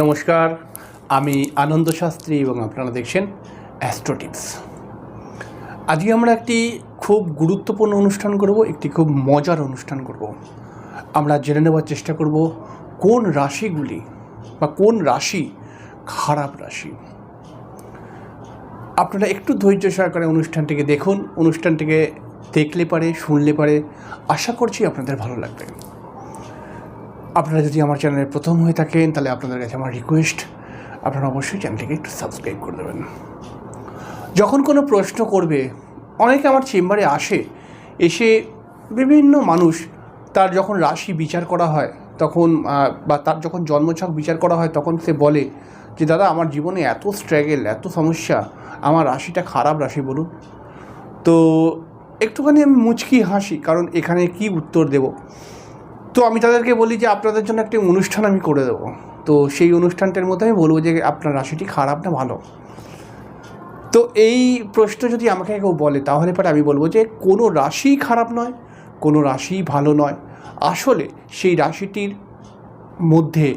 নমস্কার, আমি আনন্দ শাস্ত্রী এবং আপনারা দেখছেন অ্যাস্ট্রোটিপস আজকে আমরা একটি খুব গুরুত্বপূর্ণ অনুষ্ঠান করব, একটি খুব মজার অনুষ্ঠান করব। আমরা জেনে নেওয়ার চেষ্টা করব, কোন রাশিগুলি বা কোন রাশি খারাপ রাশি? আপনারা একটু ধৈর্য সহকারে অনুষ্ঠানটিকে দেখুন, অনুষ্ঠানটিকে দেখলে পারে, শুনলে পারে। আশা করছি আপনাদের ভালো লাগবে। আপনারা যদি আমার চ্যানেলে প্রথম হয়ে থাকেন, তাহলে আপনাদের কাছে আমার রিকোয়েস্ট আপনারা অবশ্যই চ্যানেলটিকে একটু সাবস্ক্রাইব করে দেবেন। যখন কোনো প্রশ্ন করবে, অনেকে আমার চেম্বারে আসে, এসে বিভিন্ন মানুষ তার যখন রাশি বিচার করা হয়, তখন বা তার যখন জন্মছক বিচার করা হয়, তখন সে বলে যে, দাদা, আমার জীবনে এত স্ট্রাগেল এত সমস্যা, আমার রাশিটা খারাপ রাশি বলুন। তো একটুখানি আমি মুচকি হাসি, কারণ এখানে কি উত্তর দেব? তো আমি তাদেরকে বলি যে আপনাদের জন্য একটি অনুষ্ঠান আমি করে দেবো। তো সেই অনুষ্ঠানটার মধ্যে আমি বলব যে আপনার রাশিটি খারাপ না ভালো। তো এই প্রশ্ন যদি আমাকে কেউ বলে, তাহলে পরে আমি বলব যে কোনো রাশিই খারাপ নয়, কোনো রাশিই ভালো নয়। আসলে সেই রাশিটির মধ্যে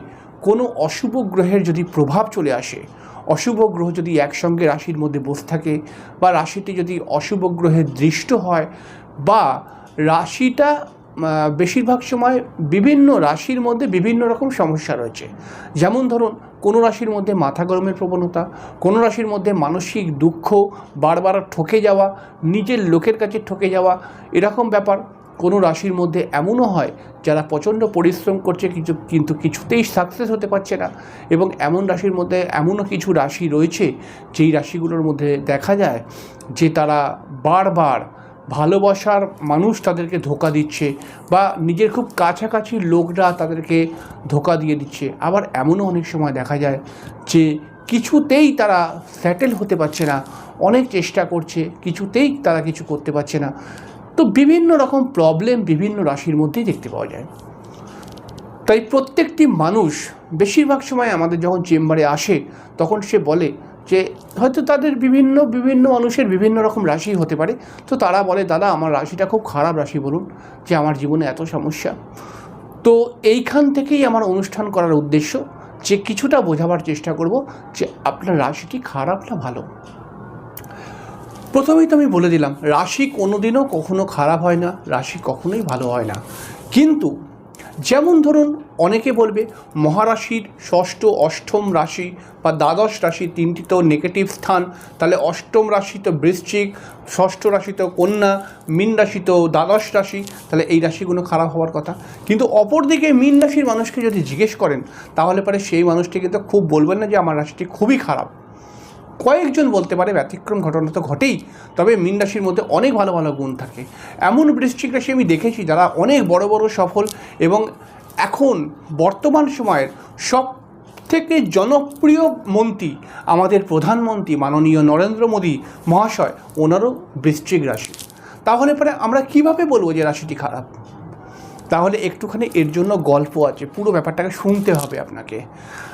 কোনো অশুভ গ্রহের যদি প্রভাব চলে আসে, অশুভ গ্রহ যদি একসঙ্গে রাশির মধ্যে বসে থাকে বা রাশিটি যদি অশুভ গ্রহে দৃষ্ট হয় বা রাশিটা বেশিরভাগ সময় বিভিন্ন রাশির মধ্যে বিভিন্ন রকম সমস্যা রয়েছে। যেমন ধরুন, কোনো রাশির মধ্যে মাথা গরমের প্রবণতা, কোনো রাশির মধ্যে মানসিক দুঃখ বারবার ঠকে যাওয়া, নিজের লোকের কাছে ঠকে যাওয়া, এরকম ব্যাপার। কোনো রাশির মধ্যে এমনও হয়, যারা প্রচণ্ড পরিশ্রম করছে, কিছু, কিন্তু কিছুতেই সাকসেস হতে পারছে না। এবং এমন রাশির মধ্যে এমনও কিছু রাশি রয়েছে, যেই রাশিগুলোর মধ্যে দেখা যায় যে তারা বারবার ভালোবাসার মানুষ তাদেরকে ধোকা দিচ্ছে বা নিজের খুব কাছাকাছি লোকরা তাদেরকে ধোকা দিয়ে দিচ্ছে। আবার এমনও অনেক সময় দেখা যায় যে কিছুতেই তারা সেটেল হতে পারছে না, অনেক চেষ্টা করছে, কিছুতেই তারা কিছু করতে পারছে না। তো বিভিন্ন রকম প্রবলেম বিভিন্ন রাশির মধ্যেই দেখতে পাওয়া যায়। তাই প্রত্যেকটি মানুষ বেশিরভাগ সময় আমাদের যখন চেম্বারে আসে, তখন সে বলে যে হয়তো তাদের বিভিন্ন বিভিন্ন মানুষের বিভিন্ন রকম রাশি হতে পারে। তো তারা বলে, দাদা, আমার রাশিটা খুব খারাপ রাশি বলুন, যে আমার জীবনে এত সমস্যা। তো এইখান থেকেই আমার অনুষ্ঠান করার উদ্দেশ্য, যে কিছুটা বোঝাবার চেষ্টা করব, যে আপনার রাশিটি খারাপ না ভালো। প্রথমেই তো আমি বলে দিলাম, রাশি কোনোদিনও কখনো খারাপ হয় না, রাশি কখনোই ভালো হয় না। কিন্তু যেমন ধরুন, অনেকে বলবে মহারাশির ষষ্ঠ, অষ্টম রাশি বা দ্বাদশ রাশি তিনটি তো নেগেটিভ স্থান। তাহলে অষ্টম রাশি তো বৃশ্চিক, ষষ্ঠ রাশি তো কন্যা, মীন রাশি তো দ্বাদশ রাশি। তাহলে এই রাশিগুলো খারাপ হওয়ার কথা। কিন্তু অপরদিকে মীন রাশির মানুষকে যদি জিজ্ঞেস করেন, তাহলে পরে সেই মানুষটি কিন্তু খুব বলবেন না যে আমার রাশিটি খুবই খারাপ। কয়েকজন বলতে পারে ব্যতিক্রম ঘটনা তো ঘটেই, তবে মীন রাশির মধ্যে অনেক ভালো ভালো গুণ থাকে। এমন বৃশ্চিক রাশি আমি দেখেছি যারা অনেক বড় বড় সফল এবং এখন বর্তমান সময়ের সব থেকে জনপ্রিয় মন্ত্রী আমাদের প্রধানমন্ত্রী মাননীয় নরেন্দ্র মোদী মহাশয়, ওনারও বৃশ্চিক রাশি। তাহলে পরে আমরা কীভাবে বলব যে রাশিটি খারাপ? তাহলে একটুখানি এর জন্য গল্প আছে, পুরো ব্যাপারটাকে শুনতে হবে আপনাকে।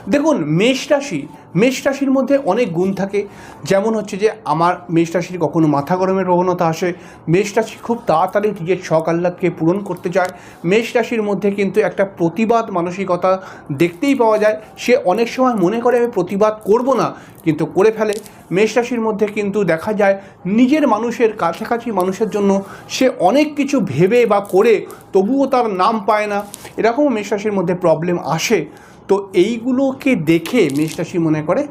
দেখুন, মেষ রাশি, মেষ রাশির মধ্যে অনেক গুণ থাকে। যেমন হচ্ছে যে, আমার মেষ রাশির কখনো মাথা গরমের প্রবণতা আসে, মেষ রাশি খুব তাড়াতাড়ি নিজের শখ আহ্লাদকে পূরণ করতে চায়। মেষ রাশির মধ্যে কিন্তু একটা প্রতিবাদ মানসিকতা দেখতেই পাওয়া যায়। সে অনেক সময় মনে করে, আমি প্রতিবাদ করব না কিন্তু করে ফেলে। মেষ রাশির মধ্যে কিন্তু দেখা যায় নিজের মানুষের কাছাকাছি মানুষের জন্য সে অনেক কিছু ভেবে বা করে তবুও তার নাম পায় না। এরকম মেষ রাশির মধ্যে প্রবলেম আসে। তো এইগুলোকে দেখে মেষ রাশি মনে করে,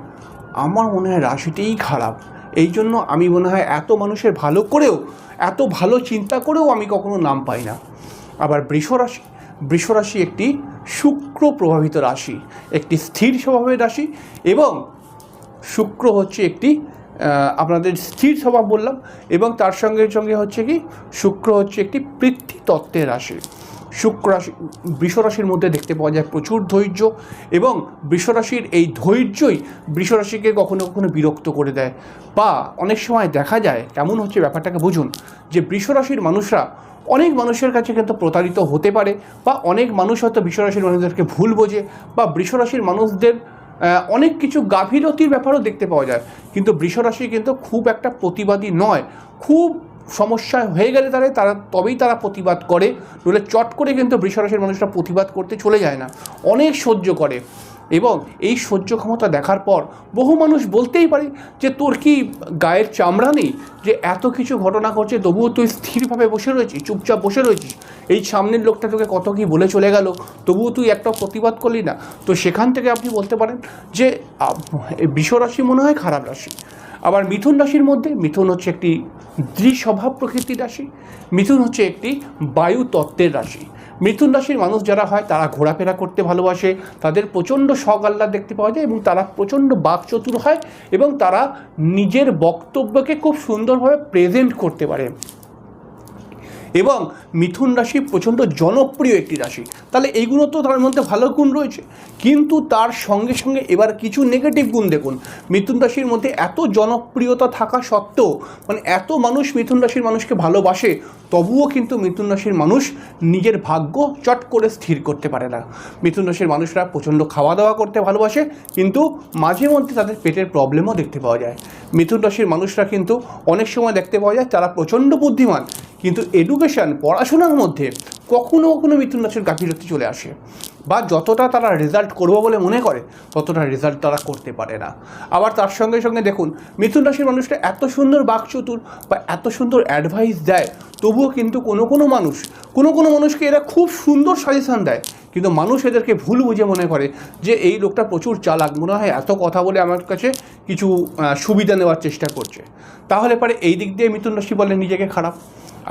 আমার মনে হয় রাশিটিই খারাপ। এই জন্য আমি মনে হয় এত মানুষের ভালো করেও, এত ভালো চিন্তা করেও আমি কখনো নাম পাই না। আবার বৃষ রাশি বৃষ রাশি একটি শুক্র প্রভাবিত রাশি, একটি স্থির স্বভাবের রাশি এবং শুক্র হচ্ছে একটি আপনাদের স্থির স্বভাব বললাম, এবং তার সঙ্গে সঙ্গে হচ্ছে কি, শুক্র হচ্ছে একটি পৃথ্বী তত্ত্বের রাশি। শুক্র রাশি, বৃষ রাশির মধ্যে দেখতে পাওয়া যায় প্রচুর ধৈর্য, এবং বৃষ রাশির এই ধৈর্যই বৃষ রাশিকে কখনো কখনো বিরক্ত করে দেয়। বা অনেক সময় দেখা যায়, কেমন হচ্ছে ব্যাপারটাকে বুঝুন, যে বৃষ রাশির মানুষরা অনেক মানুষের কাছে কিন্তু প্রতারিত হতে পারে, বা অনেক মানুষ হয়তো বৃষরাশির মানুষদেরকে ভুল বোঝে, বা বৃষরাশির মানুষদের অনেক কিছু গাভীরতির ব্যাপারও দেখতে পাওয়া যায়। কিন্তু বৃষরাশি কিন্তু খুব একটা প্রতিবাদী নয়। খুব সমস্যা হয়ে গেলে তাহলে তারা তবেই তারা প্রতিবাদ করে। নইলে চট করে কিন্তু বৃষরাশির মানুষরা প্রতিবাদ করতে চলে যায় না। অনেক সহ্য করে। এবং এই সহ্য ক্ষমতা দেখার পর বহু মানুষ বলতেই পারে যে, তোর কি গায়ের চামড়া নেই? যে এত কিছু ঘটনা ঘটছে, তবুও তুই স্থিরভাবে বসে রয়েছিস, চুপচাপ বসে রয়েছিস? এই সামনের লোকটা তোকে কত কি বলে চলে গেল? তবুও তুই একটা প্রতিবাদ করলি না? তো সেখান থেকে আপনি বলতে পারেন যে বিষ রাশি মনে হয় খারাপ রাশি। আবার মিথুন রাশির মধ্যে, মিথুন হচ্ছে একটি দ্বিস্বভাব প্রকৃতির রাশি, মিথুন হচ্ছে একটি বায়ু তত্ত্বের রাশি। মিথুন রাশির মানুষ যারা হয়, তারা ঘোরাফেরা করতে ভালোবাসে, তাদের প্রচণ্ড শখ আহ্লাদ দেখতে পাওয়া যায় এবং তারা প্রচণ্ড বাকচতুর হয় এবং তারা নিজের বক্তব্যকে খুব সুন্দরভাবে প্রেজেন্ট করতে পারে। এবং মিথুন রাশি প্রচণ্ড জনপ্রিয় একটি রাশি। তাহলে এইগুলো তো তার মধ্যে ভালো গুণ রয়েছে। কিন্তু তার সঙ্গে সঙ্গে এবার কিছু নেগেটিভ গুণ দেখুন। মিথুন রাশির মধ্যে এত জনপ্রিয়তা থাকা সত্ত্বেও মানে এত মানুষ মিথুন রাশির মানুষকে ভালোবাসে, তবুও কিন্তু মিথুন রাশির মানুষ নিজের ভাগ্য চট করে স্থির করতে পারে না। মিথুন রাশির মানুষরা প্রচণ্ড খাওয়া দাওয়া করতে ভালোবাসে, কিন্তু মাঝে মধ্যে তাদের পেটের প্রবলেমও দেখতে পাওয়া যায়। মিথুন রাশির মানুষরা কিন্তু অনেক সময় দেখতে পাওয়া যায়, তারা প্রচণ্ড বুদ্ধিমান কিন্তু এডুকেশান পড়াশোনার মধ্যে কখনো কখনো রাশির গাফিলতি চলে আসে বা যতটা তারা রেজাল্ট করব বলে মনে করে, ততটা রেজাল্ট তারা করতে পারে না। আবার তার সঙ্গে সঙ্গে দেখুন মিথুন রাশির মানুষটা এত সুন্দর বাকচতুর বা এত সুন্দর অ্যাডভাইস দেয়, তবুও কিন্তু কোনো কোনো মানুষ, কোনো কোনো মানুষকে এরা খুব সুন্দর সাজেশান দেয় কিন্তু মানুষ এদেরকে ভুল বুঝে মনে করে যে এই লোকটা প্রচুর চালাক। মনে হয় এত কথা বলে আমার কাছে কিছু সুবিধা নেওয়ার চেষ্টা করছে। তাহলে পরে এই দিক দিয়ে মিথুন রাশি বলে নিজেকে খারাপ।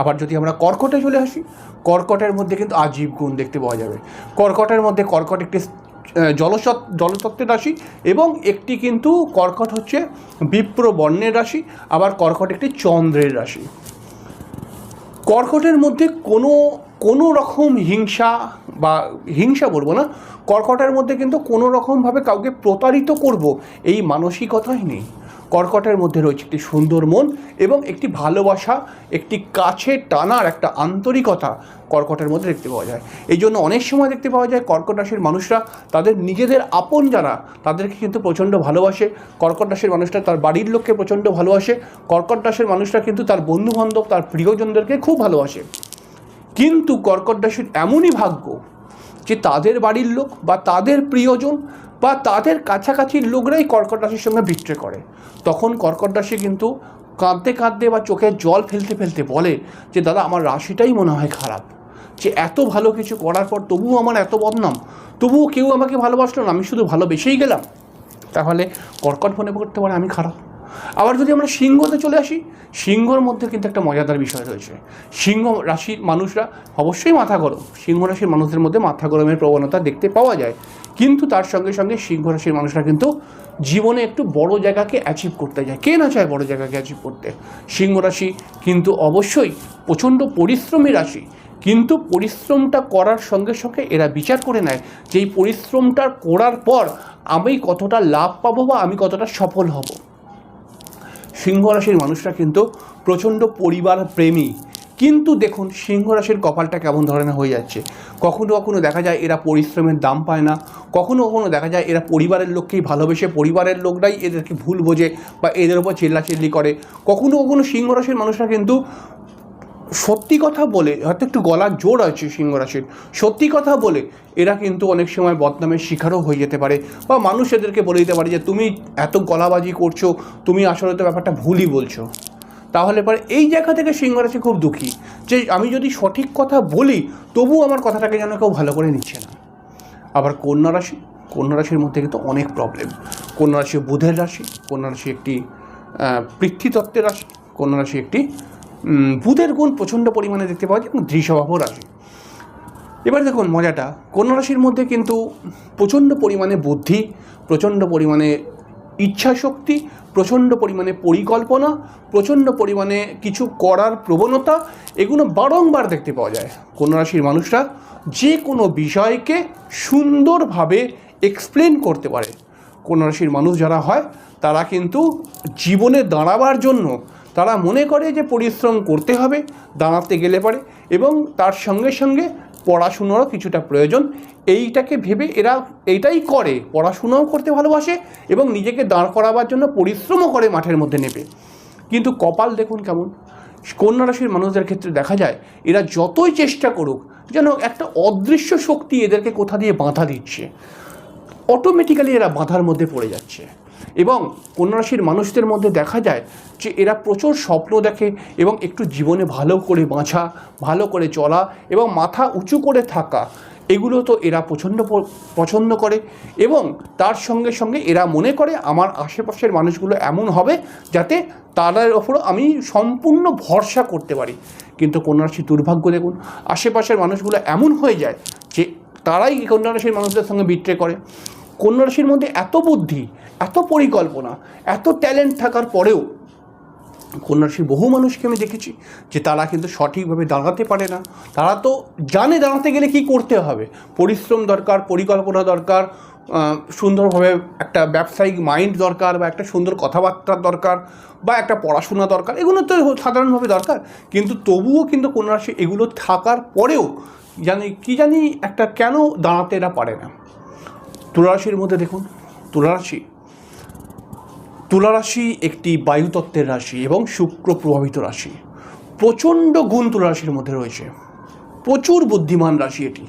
আবার যদি আমরা কর্কটে চলে আসি, কর্কটের মধ্যে কিন্তু আজীব গুণ দেখতে পাওয়া যাবে। কর্কটের মধ্যে কর্কট একটি জলসৎ, জলতত্ত্বের রাশি এবং একটি কিন্তু কর্কট হচ্ছে বিপ্র বর্ণের রাশি, আবার কর্কট একটি চন্দ্রের রাশি। কর্কটের মধ্যে কোনো কোনো রকম হিংসা বা হিংসা বলব না, কর্কটের মধ্যে কিন্তু কোনো রকমভাবে কাউকে প্রতারিত করব, এই মানসিকতাই নেই। কর্কটের মধ্যে রয়েছে একটি সুন্দর মন এবং একটি ভালোবাসা, একটি কাছে টানার একটা আন্তরিকতা কর্কটের মধ্যে দেখতে পাওয়া যায়। এই জন্য অনেক সময় দেখতে পাওয়া যায় কর্কট রাশির মানুষরা তাদের নিজেদের আপন যারা, তাদেরকে কিন্তু প্রচণ্ড ভালোবাসে। কর্কট রাশির মানুষরা তার বাড়ির লোককে প্রচণ্ড ভালোবাসে। কর্কট রাশির মানুষরা কিন্তু তার বন্ধুবান্ধব, তার প্রিয়জনদেরকে খুব ভালোবাসে। কিন্তু কর্কট রাশির এমনই ভাগ্য যে তাদের বাড়ির লোক বা তাদের প্রিয়জন বা তাদের কাছাকাছি লোকরাই কর্কট রাশির সঙ্গে বিট্রে করে। তখন কর্কট রাশি কিন্তু কাঁদতে কাঁদতে বা চোখে জল ফেলতে ফেলতে বলে যে, দাদা, আমার রাশিটাই মনে হয় খারাপ। যে, এত ভালো কিছু করার পর তবুও আমার এত বদনাম। তবুও কেউ আমাকে ভালোবাসলো না, আমি শুধু ভালোবেসেই গেলাম। তাহলে কর্কট মনে করতে পারে আমি খারাপ। আবার যদি আমরা সিংহতে চলে আসি, সিংহর মধ্যে কিন্তু একটা মজাদার বিষয় রয়েছে। সিংহ রাশির মানুষরা অবশ্যই মাথা গরম। সিংহ রাশির মানুষদের মধ্যে মাথা গরমের প্রবণতা দেখতে পাওয়া যায়। কিন্তু তার সঙ্গে সঙ্গে সিংহ রাশির মানুষরা কিন্তু জীবনে একটু বড় জায়গাকে অ্যাচিভ করতে যায়। কে না চায় বড় জায়গাকে অ্যাচিভ করতে? সিংহ রাশি কিন্তু অবশ্যই প্রচণ্ড পরিশ্রমী রাশি। কিন্তু পরিশ্রমটা করার সঙ্গে সঙ্গে এরা বিচার করে নেয় যে এই পরিশ্রমটা করার পর আমি কতটা লাভ পাবো বা আমি কতটা সফল হব। সিংহ রাশির মানুষরা কিন্তু প্রচণ্ড পরিবার প্রেমী কিন্তু দেখুন সিংহ রাশির কপালটা কেমন ধরনের হয়ে যাচ্ছে। কখনো কখনো দেখা যায় এরা পরিশ্রমের দাম পায় না। কখনো কখনো দেখা যায় এরা পরিবারের লোককেই ভালোবেসে পরিবারের লোকরাই এদেরকে ভুল বোঝে বা এদের উপর চিল্লাচিল্লি করে। কখনো কখনো সিংহ রাশির মানুষরা কিন্তু সত্যি কথা বলে, হয়তো একটু গলার জোর আছে সিংহ রাশির সত্যি কথা বলে এরা কিন্তু অনেক সময় বদনামের শিকারও হয়ে যেতে পারে বা মানুষ এদেরকে বলে দিতে পারে যে, তুমি এত গলাবাজি করছ, তুমি আসলে তো ব্যাপারটা ভুলই বলছো। তাহলে পরে এই জায়গা থেকে সিংহ রাশি খুব দুঃখী। যে আমি যদি সঠিক কথা বলি তবু আমার কথাটাকে যেন কেউ ভালো করে নিচ্ছে না। আবার কন্যা রাশি কন্যা রাশির মধ্যে কিন্তু অনেক প্রবলেম কন্যা রাশি বুধের রাশি কন্যা রাশি একটি আহ, পৃথ্বীতত্ত্বের রাশি কন্যা রাশি একটি বুধের গুণ প্রচণ্ড পরিমাণে দেখতে পাওয়া যায় এবং দৃশ্যভাব রাশি। এবার দেখুন মজাটা কন্যা রাশির মধ্যে কিন্তু প্রচণ্ড পরিমাণে বুদ্ধি প্রচণ্ড পরিমাণে ইচ্ছা শক্তি প্রচণ্ড পরিমাণে পরিকল্পনা, প্রচণ্ড পরিমাণে কিছু করার প্রবণতা, এগুলো বারংবার দেখতে পাওয়া যায়। কন্যা রাশির মানুষরা যে কোনো বিষয়কে সুন্দরভাবে এক্সপ্লেন করতে পারে। কন্যা রাশির মানুষ যারা হয়, তারা কিন্তু জীবনে দাঁড়াবার জন্য তারা মনে করে যে পরিশ্রম করতে হবে, দাঁড়াতে গেলে পারে এবং তার সঙ্গে সঙ্গে পড়াশুনোরও কিছুটা প্রয়োজন। এইটাকে ভেবে এরা এইটাই করে, পড়াশুনোও করতে ভালোবাসে এবং নিজেকে দাঁড় করাবার জন্য পরিশ্রমও করে মাঠের মধ্যে নেবে কিন্তু কপাল দেখুন কেমন। কন্যা রাশির মানুষদের ক্ষেত্রে দেখা যায়, এরা যতই চেষ্টা করুক যেন একটা অদৃশ্য শক্তি এদেরকে কোথা দিয়ে বাঁধা দিচ্ছে। অটোমেটিক্যালি এরা বাঁধার মধ্যে পড়ে যাচ্ছে। এবং কন্যা রাশির মানুষদের মধ্যে দেখা যায় যে এরা প্রচুর স্বপ্ন দেখে এবং একটু জীবনে ভালো করে বাঁচা, ভালো করে চলা এবং মাথা উঁচু করে থাকা। এগুলো তো এরা প্রচণ্ড পছন্দ করে এবং তার সঙ্গে সঙ্গে এরা মনে করে আমার আশেপাশের মানুষগুলো এমন হবে যাতে তাদের ওপর আমি সম্পূর্ণ ভরসা করতে পারি। কিন্তু কন্যা রাশির দুর্ভাগ্য দেখুন, আশেপাশের মানুষগুলো এমন হয়ে যায় যে তারাই কন্যা রাশির মানুষদের সঙ্গে বিট্রে করে। কন্যা রাশির মধ্যে এত বুদ্ধি, এত পরিকল্পনা, এত ট্যালেন্ট থাকার পরেও কন্যা রাশির বহু মানুষকে আমি দেখেছি যে তারা কিন্তু সঠিকভাবে দাঁড়াতে পারে না। তারা তো জানে দাঁড়াতে গেলে কি করতে হবে। পরিশ্রম দরকার, পরিকল্পনা দরকার সুন্দরভাবে একটা ব্যবসায়িক মাইন্ড দরকার বা একটা সুন্দর কথাবার্তার দরকার বা একটা পড়াশোনা দরকার, এগুলো তো সাধারণভাবে দরকার। কিন্তু তবুও কিন্তু কন্যা রাশি এগুলো থাকার পরেও জানি, কি জানি একটা কেন দাঁড়াতে এরা পারে না। তুলারাশির মধ্যে দেখুন, তুলারাশি। তুলারাশি একটি বায়ুতত্ত্বের রাশি এবং শুক্র প্রভাবিত রাশি। প্রচণ্ড গুণ তুলারাশির মধ্যে রয়েছে। প্রচুর বুদ্ধিমান রাশি এটি।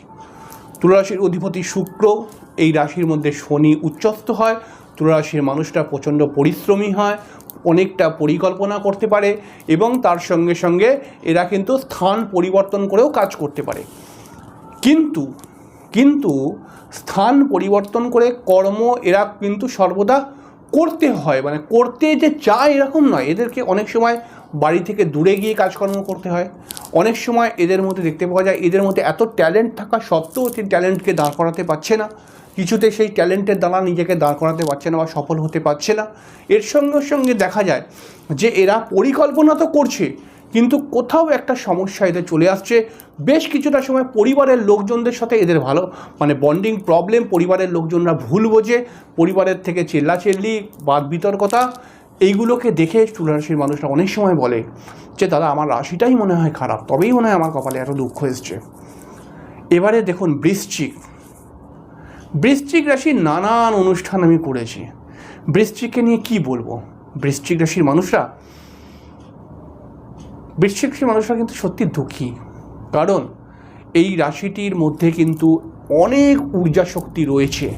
তুলারাশির অধিপতি শুক্র, এই রাশির মধ্যে শনি উচ্চস্ত হয়। তুলারাশির মানুষটা প্রচণ্ড পরিশ্রমী হয়, অনেকটা পরিকল্পনা করতে পারে এবং তার সঙ্গে সঙ্গে এরা কিন্তু স্থান পরিবর্তন করেও কাজ করতে পারে। কিন্তু কিন্তু স্থান পরিবর্তন করে কর্ম এরা কিন্তু সর্বদা করতে হয়। মানে করতে যে চায় এরকম নয়। এদেরকে অনেক সময় বাড়ি থেকে দূরে গিয়ে কাজকর্ম করতে হয়। অনেক সময় এদের মধ্যে দেখতে পাওয়া যায়, এদের মধ্যে এত ট্যালেন্ট থাকা সত্ত্বেও সেই ট্যালেন্টকে দাঁড় করাতে পারছে না। কিছুতে সেই ট্যালেন্টের দ্বারা নিজেকে দাঁড় করাতে পারছে না বা সফল হতে পারছে না। এর সঙ্গে সঙ্গে দেখা যায় যে এরা পরিকল্পনা তো করছে কিন্তু কোথাও একটা সমস্যা এদের চলে আসছে। বেশ কিছুটা সময় পরিবারের লোকজনদের সাথে এদের ভালো মানে বন্ডিং প্রবলেম পরিবারের লোকজনরা ভুল বোঝে, পরিবারের থেকে চেল্লাচেল্লি, বাদ বিতর্কতা, এইগুলোকে দেখে তুলারাশির মানুষরা অনেক সময় বলে যে, দাদা, আমার রাশিটাই মনে হয় খারাপ, তবেই মনে হয় আমার কপালে এত দুঃখ এসছে। এবারে দেখুন বৃশ্চিক। বৃশ্চিক রাশির নানান অনুষ্ঠান আমি করেছি। বৃশ্চিককে নিয়ে কি বলব? বৃশ্চিক রাশির মানুষরা বৃশ্চিক রাশির মানুষরা কিন্তু সত্যি দুঃখী। কারণ এই রাশিটির মধ্যে কিন্তু অনেক ঊর্জা শক্তি রয়েছে।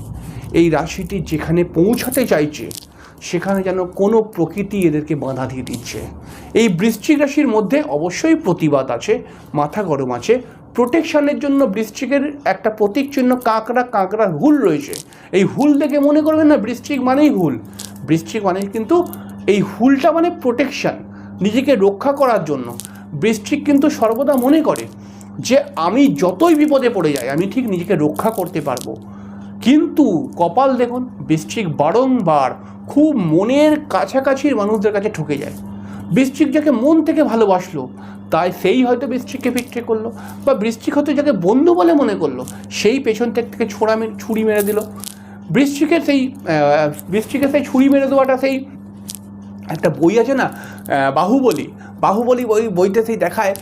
এই রাশিটি যেখানে পৌঁছাতে চাইছে, সেখানে যেন কোনো প্রকৃতি এদেরকে বাধা দিয়ে দিচ্ছে। এই বৃশ্চিক রাশির মধ্যে অবশ্যই প্রতিবাদ আছে, মাথা গরম আছে। প্রোটেকশনের জন্য বৃশ্চিকের একটা প্রতীক চিহ্ন কাঁকড়া, কাঁকড়ার হুল রয়েছে। এই হুল দেখে মনে করবেন না, বৃশ্চিক মানেই হুল। বৃশ্চিক মানে কিন্তু এই হুলটা মানে প্রোটেকশন নিজেকে রক্ষা করার জন্য। বৃষ্টিক কিন্তু সর্বদা মনে করে যে, আমি যতই বিপদে পড়ে যাই, আমি ঠিক নিজেকে রক্ষা করতে পারব। কিন্তু কপাল দেখুন, বৃশ্চিক বারংবার খুব মনের কাছাকাছির মানুষদের কাছে ঠকে যায়। বৃশ্চিক যাকে মন থেকে ভালোবাসলো, তাই সেই হয়তো বৃষ্টিককে পিঠে করল বা বৃষ্টিক হয়তো যাকে বন্ধু বলে মনে করল, সেই পেছন থেকে ছোড়া ছুরি মেরে দিল। বৃশ্চিকের সেই বৃষ্টিকে সেই ছুরি মেরে দেওয়াটা, সেই একটা বই আছে না বাহুবলী বাহুবলী বই, বইতে সেই দেখায়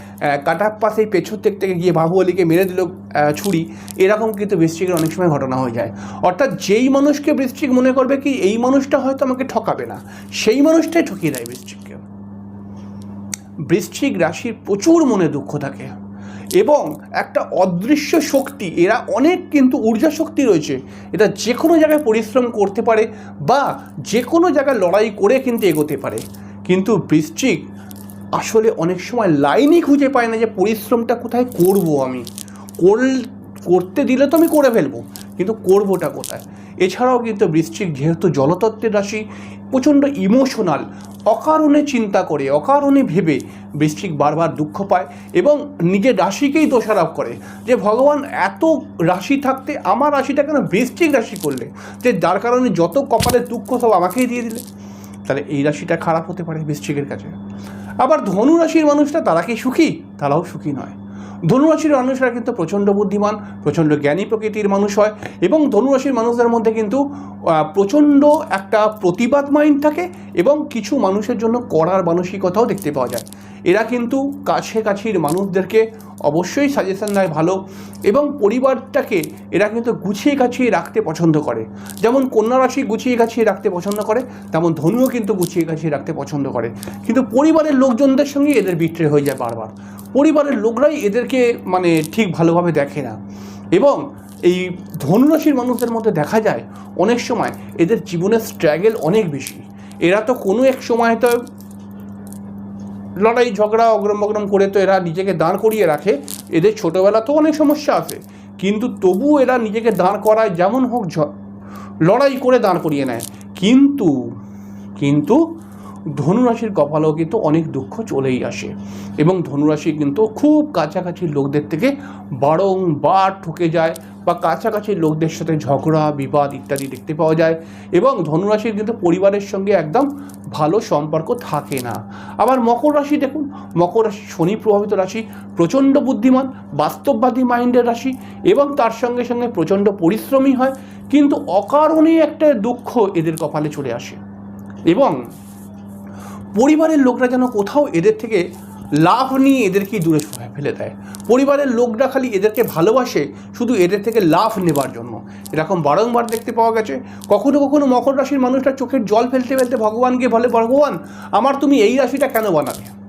কাটাপ্পা সেই পেছন থেকে গিয়ে বাহুবলীকে মেরে দিল ছুরি। এরকম কিন্তু বৃশ্চিকের অনেক সময় ঘটনা হয়ে যায়। অর্থাৎ যেই মানুষকে বৃশ্চিক মনে করবে কি, এই মানুষটা হয়তো আমাকে ঠকাবে না। সেই মানুষটাই ঠকিয়ে দেয় বৃশ্চিককে। বৃশ্চিক রাশির প্রচুর মনে দুঃখ থাকে। এবং একটা অদৃশ্য শক্তি, এরা অনেক কিন্তু ঊর্জা শক্তি রয়েছে। এটা যে কোনো জায়গায় পরিশ্রম করতে পারে বা যে কোনো জায়গায় লড়াই করে কিন্তু এগোতে পারে। কিন্তু বৃশ্চিক আসলে অনেক সময় লাইনই খুঁজে পায় না যে পরিশ্রমটা কোথায় করব আমি। করতে দিলে তো আমি করে ফেলব, কিন্তু করবোটা কোথায়? এছাড়াও কিন্তু বৃশ্চিক যেহেতু জলতত্ত্বের রাশি, প্রচণ্ড ইমোশনাল অকারণে চিন্তা করে, অকারণে ভেবে বৃশ্চিক বারবার দুঃখ পায় এবং নিজের রাশিকেই দোষারোপ করে। যে ভগবান এত রাশি থাকতে আমার রাশিটা কেন বৃশ্চিক রাশি করলে? যে যার কারণে যত কপালের দুঃখ সব আমাকেই দিয়ে দিলে। তাহলে এই রাশিটা খারাপ হতে পারে বৃশ্চিকের কাছে। আবার ধনু রাশির মানুষরা তারা কি সুখী? তারাও সুখী নয়। ধনুরাশির মানুষরা কিন্তু প্রচণ্ড বুদ্ধিমান, প্রচণ্ড জ্ঞানী প্রকৃতির মানুষ হয় এবং ধনুরাশির মানুষদের মধ্যে কিন্তু প্রচণ্ড একটা প্রতিবাদ মাইন্ড থাকে এবং কিছু মানুষের জন্য করার মানসিকতাও দেখতে পাওয়া যায়। এরা কিন্তু কাছে কাছির মানুষদেরকে অবশ্যই সাজেশন দেয় ভালো এবং পরিবারটাকে এরা কিন্তু গুছিয়ে গাছিয়ে রাখতে পছন্দ করে। যেমন কন্যা রাশি গুছিয়ে গাছিয়ে রাখতে পছন্দ করে, তেমন ধনুও কিন্তু গুছিয়ে গাছিয়ে রাখতে পছন্দ করে। কিন্তু পরিবারের লোকজনদের সঙ্গে এদের বিট্রে হয়ে যায় বারবার। পরিবারের লোকরাই এদেরকে মানে ঠিক ভালোভাবে দেখে না। এবং এই ধনুরাশির মানুষদের মধ্যে দেখা যায়, অনেক সময় এদের জীবনের স্ট্রাগেল অনেক বেশি। এরা তো কোনো এক সময় তো লড়াই, ঝগড়া অগ্রম বগ্রম করে তো এরা নিজেকে দাঁড় করিয়ে রাখে। এদের ছোটোবেলা তো অনেক সমস্যা আছে। কিন্তু তবুও এরা নিজেকে দাঁড় করায় যেমন হোক লড়াই করে দাঁড় করিয়ে নেয়। কিন্তু কিন্তু ধনুরাশির কপালেও কিন্তু অনেক দুঃখ চলেই আসে এবং ধনুরাশি কিন্তু খুব কাছাকাছি লোকদের থেকে বারংবার ঠকে যায় বা কাছাকাছি লোকদের সাথে ঝগড়া, বিবাদ ইত্যাদি দেখতে পাওয়া যায় এবং ধনুরাশির কিন্তু পরিবারের সঙ্গে একদম ভালো সম্পর্ক থাকে না। আবার মকর রাশি দেখুন, মকর রাশি শনি প্রভাবিত রাশি প্রচণ্ড বুদ্ধিমান, বাস্তববাদী মাইন্ডের রাশি এবং তার সঙ্গে সঙ্গে প্রচণ্ড পরিশ্রমী হয়, কিন্তু অকারণে একটা দুঃখ এদের কপালে চলে আসে এবং পরিবারের লোকরা যেন কোথাও এদের থেকে লাভ নিয়ে এদেরকে দূরে ফেলে দেয়। পরিবারের লোকরা খালি এদেরকে ভালোবাসে শুধু এদের থেকে লাভ নেবার জন্য। এরকম বারংবার দেখতে পাওয়া গেছে। কখনো কখনো মকর রাশির মানুষরা চোখের জল ফেলতে ফেলতে ভগবানকে বলে, ভগবান, আমার তুমি এই রাশিটা কেন বানাবে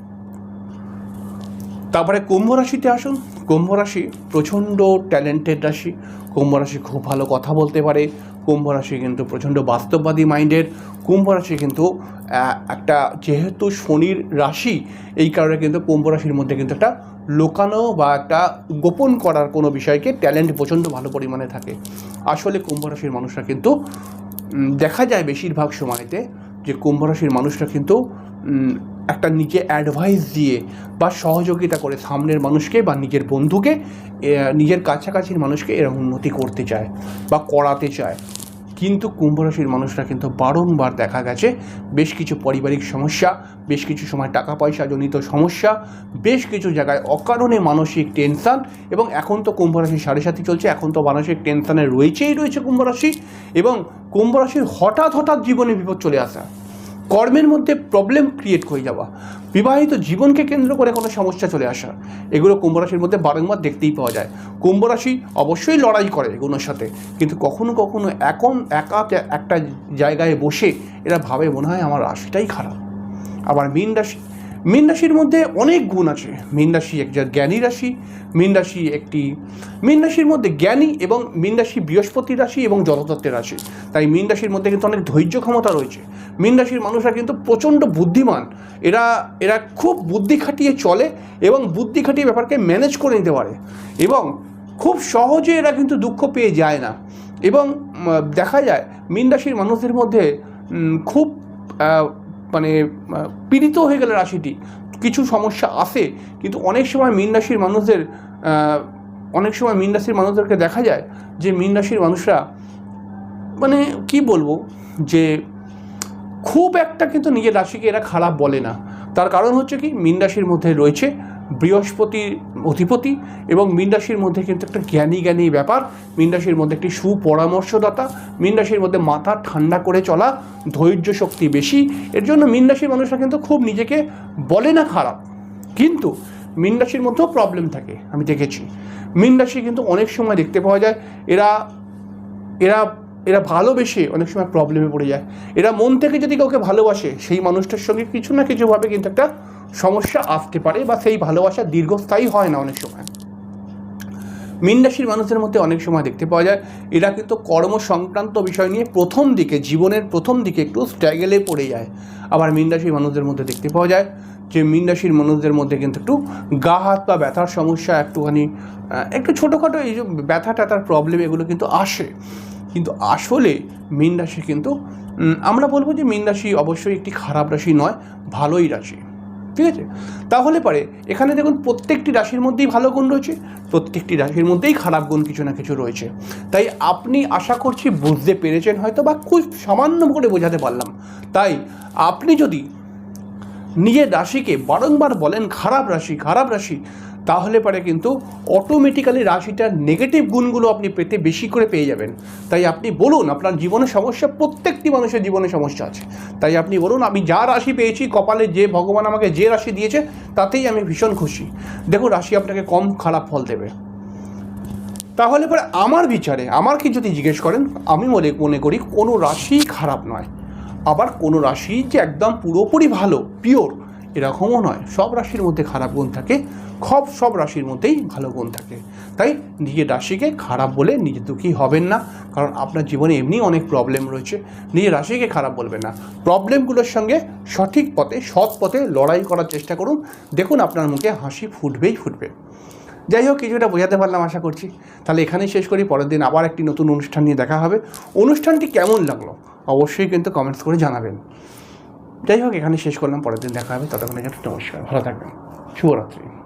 তারপরে কুম্ভ রাশিতে আসুন। কুম্ভ রাশি প্রচণ্ড ট্যালেন্টেড রাশি। কুম্ভ রাশি খুব ভালো কথা বলতে পারে। কুম্ভ রাশি কিন্তু প্রচণ্ড বাস্তববাদী মাইন্ডের। কুম্ভ রাশি কিন্তু একটা যেহেতু শনির রাশি, এই কারণে কিন্তু কুম্ভ রাশির মধ্যে কিন্তু একটা লোকানো বা একটা গোপন করার কোনো বিষয়কে ট্যালেন্ট প্রচণ্ড ভালো পরিমাণে থাকে। আসলে কুম্ভ রাশির মানুষরা কিন্তু দেখা যায় বেশিরভাগ সময়তে যে কুম্ভ রাশির মানুষরা কিন্তু একটা নিজে অ্যাডভাইস দিয়ে বা সহযোগিতা করে সামনের মানুষকে বা নিজের বন্ধুকে নিজের কাছাকাছির মানুষকে এরা উন্নতি করতে চায় বা করাতে চায়। কিন্তু কুম্ভ রাশির মানুষরা কিন্তু বারংবার দেখা গেছে বেশ কিছু পারিবারিক সমস্যা, বেশ কিছু সময় টাকা পয়সা জনিত সমস্যা, বেশ কিছু জায়গায় অকারণে মানসিক টেনশান এবং এখন তো কুম্ভ রাশির সাড়ে সাথে চলছে, এখন তো মানসিক টেনশানে রয়েছেই রয়েছে কুম্ভ রাশি এবং কুম্ভ রাশির হঠাৎ হঠাৎ জীবনে বিপদ চলে আসা। কর্মের মধ্যে প্রবলেম ক্রিয়েট হয়ে যাওয়া। বিবাহিত জীবনকে কেন্দ্র করে কোনো সমস্যা চলে আসা। এগুলো কুম্ভরাশির মধ্যে বারংবার দেখতেই পাওয়া যায়। কুম্ভরাশি অবশ্যই লড়াই করে এগুলোর সাথে। কিন্তু কখনো কখনো এখন একা একটা জায়গায় বসে এরা ভাবে মনে হয় আমার রাশিটাই খারাপ। আবার মীন রাশি মীন রাশির মধ্যে অনেক গুণ আছে। মীন রাশি এক যা জ্ঞানী রাশি, মীন রাশি একটি, মীন রাশির মধ্যে জ্ঞানী এবং মীন রাশি বৃহস্পতি রাশি এবং জলতত্ত্বের রাশি। তাই মীন রাশির মধ্যে কিন্তু অনেক ধৈর্য ক্ষমতা রয়েছে। মীন রাশির মানুষরা কিন্তু প্রচণ্ড বুদ্ধিমান। এরা এরা খুব বুদ্ধি খাটিয়ে চলে এবং বুদ্ধি খাটিয়ে ব্যাপারকে ম্যানেজ করে নিতে পারে। এবং খুব সহজে এরা কিন্তু দুঃখ পেয়ে যায় না। এবং দেখা যায় মীন রাশির মানুষদের মধ্যে খুব মানে পীড়িত হয়ে গেলে রাশিটি। কিছু সমস্যা আসে কিন্তু অনেক সময় মীন রাশির মানুষদের অনেক সময় মীন রাশির মানুষদেরকে দেখা যায় যে, মীন রাশির মানুষরা মানে কি বলব, যে, খুব একটা কিন্তু নিজের রাশিকে এরা খারাপ বলে না। তার কারণ হচ্ছে কি, মীন রাশির মধ্যে রয়েছে বৃহস্পতির অধিপতি এবং মীন রাশির মধ্যে কিন্তু একটা জ্ঞানী জ্ঞানী ব্যাপার। মীন রাশির মধ্যে একটি সুপরামর্শদাতা, মীন রাশির মধ্যে মাথা ঠান্ডা করে চলা, ধৈর্য শক্তি বেশি। এর জন্য মীন রাশির মানুষরা কিন্তু খুব নিজেকে বলে না খারাপ। কিন্তু মীন রাশির মধ্যেও প্রবলেম থাকে, আমি দেখেছি। মীন রাশি কিন্তু অনেক সময় দেখতে পাওয়া যায়, এরা এরা এরা ভালোবেসে অনেক সময় প্রবলেমে পড়ে যায়। এরা মন থেকে যদি কাউকে ভালোবাসে, সেই মানুষটার সঙ্গে কিছু না কিছুভাবে কিন্তু একটা সমস্যা আসতে পারে বা সেই ভালোবাসা দীর্ঘস্থায়ী হয় না অনেক সময়। মীন রাশির মানুষদের মধ্যে অনেক সময় দেখতে পাওয়া যায়, এরা কিন্তু কর্ম সংক্রান্ত বিষয় নিয়ে প্রথম দিকে, জীবনের প্রথম দিকে একটু স্ট্রাগেলে পড়ে যায়। আবার মীন রাশির মানুষদের মধ্যে দেখতে পাওয়া যায় যে, মীন রাশির মানুষদের মধ্যে কিন্তু একটু গা হাত বা ব্যথার সমস্যা একটুখানি একটু ছোটোখাটো এই যে ব্যথা ট্যাথার প্রবলেম এগুলো কিন্তু আসে। কিন্তু আসলে মীন রাশি কিন্তু আমরা বলব যে মীন রাশি অবশ্যই একটি খারাপ রাশি নয়, ভালোই রাশি। ঠিক আছে? তাহলে পরে এখানে দেখুন প্রত্যেকটি রাশির মধ্যেই ভালো গুণ রয়েছে, প্রত্যেকটি রাশির মধ্যেই খারাপ গুণ কিছু না কিছু রয়েছে। তাই আপনি আশা করছি বুঝতে পেরেছেন হয়তো বা খুব সামান্য করে বোঝাতে পারলাম। তাই আপনি যদি নিজের রাশিকে বারংবার বলেন খারাপ রাশি খারাপ রাশি তাহলে পরে কিন্তু অটোমেটিক্যালি রাশিটার নেগেটিভ গুণগুলো আপনি পেতে বেশি করে পেয়ে যাবেন। তাই আপনি বলুন, আপনার জীবনে সমস্যা, প্রত্যেকটি মানুষের জীবনে সমস্যা আছে। তাই আপনি বলুন, আমি যা রাশি পেয়েছি, কপালে যে ভগবান আমাকে যে রাশি দিয়েছে, তাতেই আমি ভীষণ খুশি। দেখুন, রাশি আপনাকে কম খারাপ ফল দেবে। তাহলে পরে আমার বিচারে, আমার কি যদি জিজ্ঞেস করেন, আমি মনে মনে করি কোনো রাশি খারাপ নয়। আবার কোনো রাশি যে একদম পুরোপুরি ভালো পিওর এরকমও নয়, সব রাশির মধ্যে খারাপ গুণ থাকে, খব সব রাশির মধ্যেই ভালো গুণ থাকে। তাই নিজের রাশিকে খারাপ বলে নিজে দুঃখী হবেন না, কারণ আপনার জীবনে এমনি অনেক প্রবলেম রয়েছে। নিজের রাশিকে খারাপ বলবেন না। প্রবলেমগুলোর সঙ্গে সঠিক পথে, সৎ পথে লড়াই করার চেষ্টা করুন। দেখুন আপনার মুখে হাসি ফুটবেই ফুটবে। যাই হোক, কিছুটা বোঝাতে পারলাম আশা করছি। তাহলে এখানেই শেষ করি। পরের দিন আবার একটি নতুন অনুষ্ঠান নিয়ে দেখা হবে। অনুষ্ঠানটি কেমন লাগল? অবশ্যই কিন্তু কমেন্টস করে জানাবেন। যাই হোক এখানে শেষ করলাম। পরের দিন দেখা হবে। ততক্ষণে নমস্কার। ভালো থাকবেন। শুভরাত্রি।